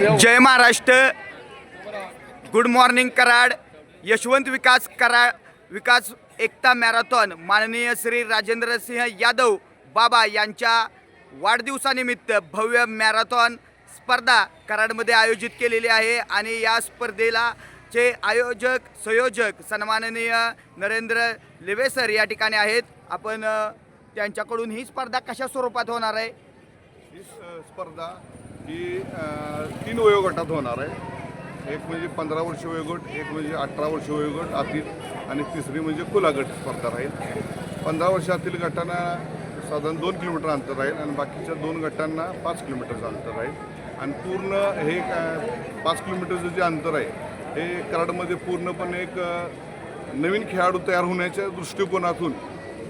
जय Maharashtra. Good morning Karad. Yashwant विकास कराड विकास एकता marathon. माननीय श्री राजेंद्र सिंह यादव बाबा यांच्या वाढदिवसानिमित्त भव्य मॅरेथॉन स्पर्धा कराडमध्ये आयोजित केलेली आहे आणि या स्पर्धेला चे आयोजक संयोजक सन्माननीय नरेंद्र लेवेसर या ठिकाणी आहेत. आपण त्यांच्याकडून ही स्पर्धा कशा स्वरूपात होणार आहे? ही स- स्पर्धा ही तीन वयोगटात होणार आहे. एक म्हणजे पंधरा वर्ष वयोगट एक म्हणजे अठरा वर्ष वयोगट आतील आणि तिसरी म्हणजे कुलागट स्पर्धा राहील. पंधरा वर्षातील गटांना साधारण दोन किलोमीटर अंतर राहील आणि बाकीच्या दोन गटांना पाच किलोमीटरचं अंतर राहील. आणि पूर्ण हे पाच किलोमीटरचं जे अंतर आहे हे कराडमध्ये पूर्णपणे एक नवीन खेळाडू तयार होण्याच्या दृष्टिकोनातून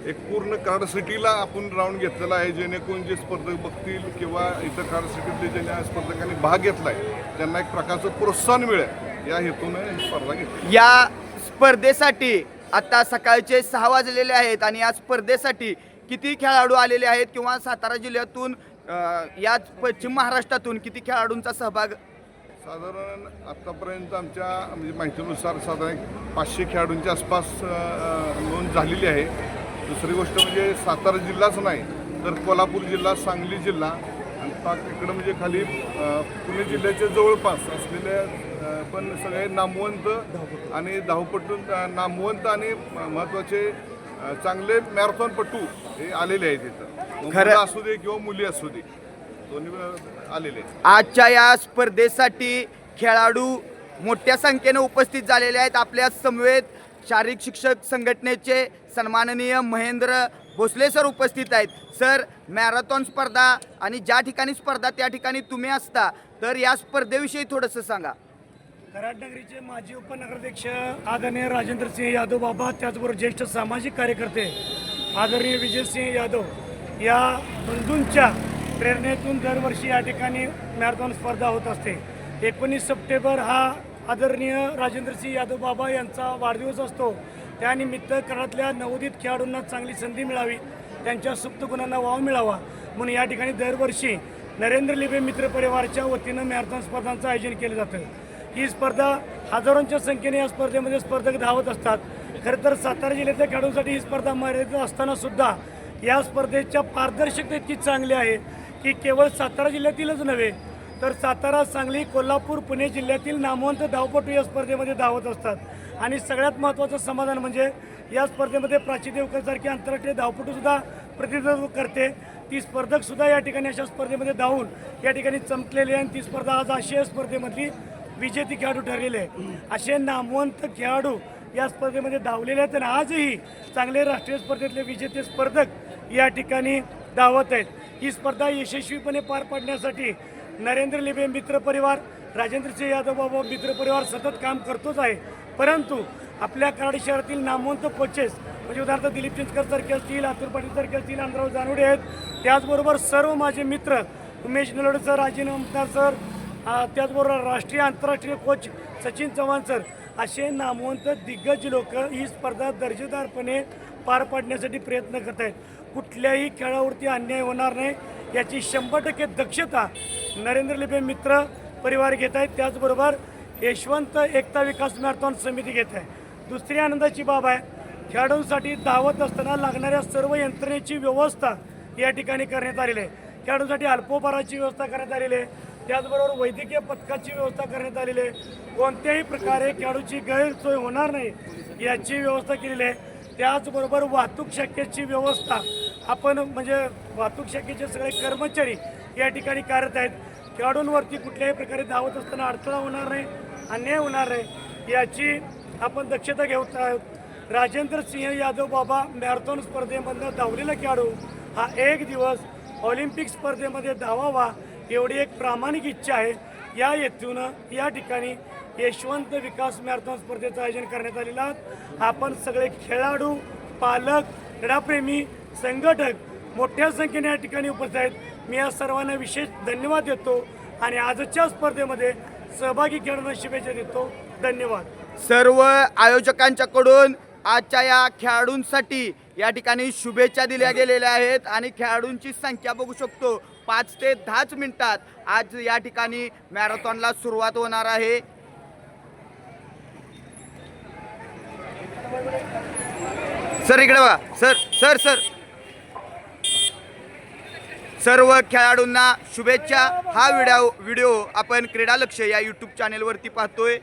एक पूर्ण कार्ड सिटीला आपण राऊंड घेतलेला आहे जेणेकरून जे स्पर्धक बघतील किंवा इतर कार्ड सिटीतले ज्या स्पर्धकांनी भाग घेतला आहे त्यांना एक प्रकारचं प्रोत्साहन मिळेल. या हेतूने स्पर्धा घेतली. या स्पर्धेसाठी आता सकाळचे सहा वाजलेले आहेत आणि या स्पर्धेसाठी किती खेळाडू आलेले आहेत किंवा सातारा जिल्ह्यातून या पश्चिम महाराष्ट्रातून किती खेळाडूंचा सहभाग? साधारण आत्तापर्यंत आमच्या म्हणजे माहितीनुसार साधारण पाचशे खेळाडूंच्या आसपास नोंद झालेली आहे. दुसरी गोष्ट म्हणजे सातारा जिल्हाच नाही तर कोल्हापूर जिल्हा सांगली जिल्हा आणि इकडं म्हणजे खाली पुणे जिल्ह्याच्या जवळपास असलेले अ, पण सगळे नामवंत आणि धावपटू नामवंत आणि महत्त्वाचे चांगले मॅरेथॉनपटू हे आलेले आहेत इथं. खरं- असू दे किंवा मुली असू दे दोन्ही आलेले आहेत. आजच्या या स्पर्धेसाठी खेळाडू मोठ्या संख्येनं उपस्थित झालेले आहेत आपल्या समवेत शारीरिक शिक्षक संघटनेचे सन्माननीय महेंद्र भोसले सर उपस्थित आहेत. सर मॅरेथॉन स्पर्धा आणि ज्या ठिकाणी स्पर्धा त्या ठिकाणी तुम्ही असता तर या स्पर्धेविषयी थोडंसं सांगा. कराडनगरीचे माजी उपनगराध्यक्ष आदरणीय राजेंद्र सिंह यादव बाबा त्याचबरोबर ज्येष्ठ सामाजिक कार्यकर्ते आदरणीय विजयसिंह यादव या बंधूंच्या प्रेरणेतून दरवर्षी या ठिकाणी मॅरेथॉन स्पर्धा होत असते. एकोणीस सप्टेंबर हा आदरणीय राजेंद्रसिंह यादव बाबा यांचा वाढदिवस असतो. त्यानिमित्त करातल्या नवोदित खेळाडूंना चांगली संधी मिळावी त्यांच्या सुप्त गुणांना वाव मिळावा म्हणून या ठिकाणी दरवर्षी नरेंद्र लिबे मित्र परिवारच्या वतीनं मॅरेथॉन स्पर्धांचं आयोजन केलं जातं. ही स्पर्धा हजारोंच्या संख्येने या स्पर्धेमध्ये स्पर्धक धावत असतात. खरं तर सातारा जिल्ह्यातल्या खेळाडूंसाठी ही स्पर्धा मर्यादित असताना सुद्धा या स्पर्धेच्या पारदर्शकता इतकी चांगली आहे की केवळ सातारा जिल्ह्यातीलच नव्हे तर सातारा सांगली कोल्हापूर पुणे जिल्ह्यातील नामवंत धावपटू या स्पर्धेमध्ये धावत असतात. आणि सगळ्यात महत्त्वाचं समाधान म्हणजे या स्पर्धेमध्ये प्राची देवकरसारखी आंतरराष्ट्रीय धावपटूसुद्धा प्रतिनिधित्व करते. ती स्पर्धकसुद्धा या ठिकाणी अशा स्पर्धेमध्ये धावून या ठिकाणी चमकलेली आहे आणि ती स्पर्धा आज आशिया स्पर्धेमधली विजेती खेळाडू ठरलेले आहे. असे नामवंत खेळाडू या स्पर्धेमध्ये धावलेले आहेत आणि आजही चांगले राष्ट्रीय स्पर्धेतले विजेते स्पर्धक या ठिकाणी धावत आहेत. ही स्पर्धा यशस्वीपणे पार पाडण्यासाठी नरेंद्र लिबे मित्र परिवार राजेंद्रसिंह यादव बाबा मित्र परिवार सतत काम करतोच आहे. परंतु आपल्या कराड शहरातील नामवंत कोचेस म्हणजे उदाहरणार्थ दिलीप चिंचकर सारखे असतील अतुल पाटील सारखे असतील अंतराव जानवडे आहेत. त्याचबरोबर सर्व माझे मित्र उमेश नलोडे सर राजीन अमदार सर त्याचबरोबर राष्ट्रीय आंतरराष्ट्रीय कोच सचिन चव्हाण सर असे नामवंत दिग्गज लोक ही स्पर्धा दर्जेदारपणे पार पाडण्यासाठी प्रयत्न करत आहेत कुठल्याही खेळावरती अन्याय होणार नाही. याची शंभर टक्के दक्षता नरेंद्र लिपे मित्र परिवार घेत आहेत. त्याचबरोबर यशवंत एकता विकास मॅरेथॉन समिती घेत आहे. दुसरी आनंदाची बाब आहे खेळाडूंसाठी धावत असताना लागणाऱ्या सर्व यंत्रणेची व्यवस्था या ठिकाणी करण्यात आलेली आहे. खेळाडूंसाठी अल्पोपहाराची व्यवस्था करण्यात आलेली आहे. त्याचबरोबर वैद्यकीय पथकाची व्यवस्था करण्यात आलेली आहे. कोणत्याही प्रकारे खेळाडूची गैरसोय होणार नाही याची व्यवस्था केलेली आहे. त्याचबरोबर वाहतूक शाखेची व्यवस्था आपण म्हणजे वाहतूक शाखेचे सगळे कर्मचारी या ठिकाणी कार्यरत आहेत. खेळाडूंवरती कुठल्याही प्रकारे धावत असताना अडथळा होणार नाही अन्याय होणार नाही याची आपण दक्षता घेऊत आहोत. राजेंद्र सिंह यादव बाबा मॅरेथॉन स्पर्धेमधनं धावलेला खेळाडू हा एक दिवस ऑलिम्पिक स्पर्धेमध्ये धावावा एवढी एक प्रामाणिक इच्छा आहे. या हेतून या ठिकाणी यशवंत विकास मॅरेथॉन स्पर्धेचं आयोजन करण्यात आलेलं आहे. आपण सगळे खेळाडू पालक क्रीडाप्रेमी संघटक मोठ्या संख्येने या ठिकाणी उपस्थित आहेत. मी या सर्वांना विशेष धन्यवाद देतो आणि आजच्या स्पर्धेमध्ये सहभागी खेळाडूंना शुभेच्छा देतो. धन्यवाद. सर्व आयोजकांच्याकडून आजच्या या खेळाडूंसाठी या ठिकाणी शुभेच्छा दिल्या गेलेल्या आहेत आणि खेळाडूंची संख्या बघू शकतो. पाच ते दहाच मिनिटात आज या ठिकाणी मॅरेथॉनला सुरुवात होणार आहे. सर इकडे बघा. Sir sir sir. सर्व खेळाडूंना शुभेच्छा. हा व्हिडिओ व्हिडिओ आपण क्रीडालक्ष या यूट्यूब चॅनेलवरती पाहतोय.